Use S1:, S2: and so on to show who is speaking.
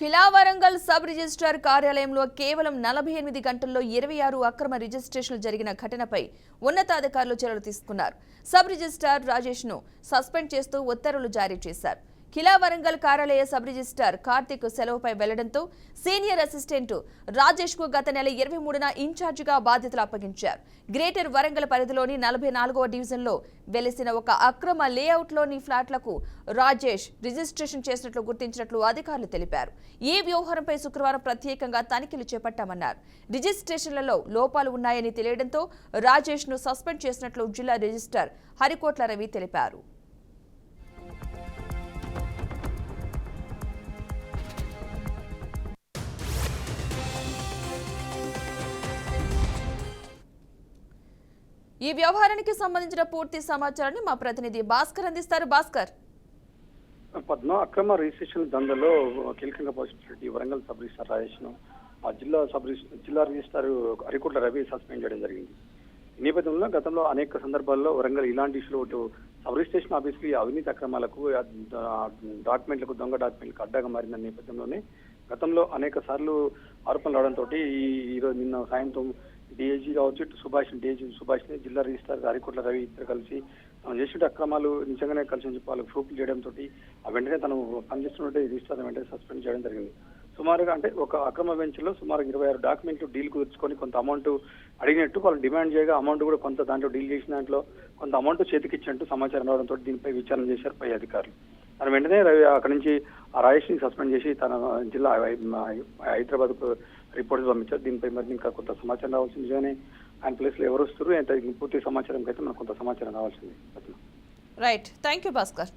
S1: కిలా Warangal sub registrar కార్యాలయంలో కేవలం నలభై ఎనిమిది గంటల్లో ఇరవై ఆరు అక్రమ రిజిస్ట్రేషన్లు జరిగిన ఘటనపై ఉన్నతాధికారులు చర్యలు తీసుకున్నారు. సబ్ రిజిస్ట్రార్ రాజేష్ను సస్పెండ్ చేస్తూ ఉత్తర్వులు జారీ చేశారు. కిలా వరంగల్ కార్యాలయ సబ్ రిజిస్టర్ కార్తిక్ సెలవుపై వెళ్ళడంతో సీనియర్ అసిస్టెంట్ రాజేష్కు గత నెల ఇరవై మూడున ఇన్ఛార్జిగా బాధ్యతలు అప్పగించారు. గ్రేటర్ వరంగల్ పరిధిలోని నలభై నాలుగవ డివిజన్లో వెలిసిన ఒక అక్రమ లేఅవుట్లోని ఫ్లాట్లకు రాజేష్ రిజిస్ట్రేషన్ చేసినట్లు గుర్తించినట్లు అధికారులు తెలిపారు. ఈ వ్యవహారంపై శుక్రవారం ప్రత్యేకంగా తనిఖీలు చేపట్టామన్నారు. రిజిస్ట్రేషన్లలో లోపాలు ఉన్నాయని తెలియడంతో రాజేష్ను సస్పెండ్ చేసినట్లు జిల్లా రిజిస్టర్ హరికోట్ల రవి తెలిపారు. ఈ వ్యవహారానికి సంబంధించిన పూర్తి సమాచారాన్ని మా ప్రతినిధి భాస్కర్ అందిస్తారు. భాస్కర్.
S2: పద్మ అక్రమ రిజిస్ట్రేషన్ దందలో కీలకంగా పోషించినటువంటి వరంగల్ సబ్ రిజిస్టార్ రాజేష్ను ఆ జిల్లా సబ్ జిల్లా రిజిస్టార్ అరికుట్ల రవి సస్పెండ్ చేయడం జరిగింది. ఈ నేపథ్యంలో గతంలో అనేక సందర్భాల్లో వరంగల్ ఇలాంటి ఇష్యూలు ఇటు సబ్ రిజిస్ట్రేషన్ ఆఫీస్కి అవినీతి అక్రమాలకు డాక్యుమెంట్లకు దొంగ డాక్యుమెంట్లకు అడ్డాగా మారిన నేపథ్యంలోనే గతంలో అనేక సార్లు ఆరోపణలు రావడంతో ఈ ఈరోజు నిన్న సాయంత్రం డిఐజీ కావచ్చు ఇటు సుభాష్ డిఐజీ సుభాష్ జిల్లా రిజిస్టార్ హరికోట్ల రవి ఇద్దరు కలిసి తను చేసిన అక్రమాలు నిజంగానే కలిసి అని చెప్పి ప్రూఫ్లు చేయడంతో ఆ వెంటనే తను పనిచేస్తున్నట్టే రిజిస్టార్ వెంటనే సస్పెండ్ చేయడం జరిగింది. సుమారుగా అంటే ఒక అక్రమ బెంచ్లో సుమారు ఇరవై ఆరు డాక్యుమెంట్లు డీల్ కుదుర్చుకొని కొంత అమౌంట్ అడిగినట్టు వాళ్ళు డిమాండ్ చేయగా అమౌంట్ కూడా కొంత దాంట్లో డీల్ చేసిన దాంట్లో కొంత అమౌంట్ చేతికిచ్చినట్టు సమాచారం రావడంతో దీనిపై విచారణ చేశారు పై అధికారులు. తన వెంటనే రవి అక్కడి నుంచి ఆ రాజేష్ని సస్పెండ్ చేసి తన జిల్లా హైదరాబాద్ రిపోర్ట్స్ పంపించారు. దీనిపై మరి ఇంకా కొంత సమాచారం రావాల్సింది కానీ ఆయన ప్లేస్లో ఎవరు వస్తారు? పూర్తి సమాచారం అయితే మనకు కొంత సమాచారం రావాల్సింది.
S1: Right thank you Bhaskar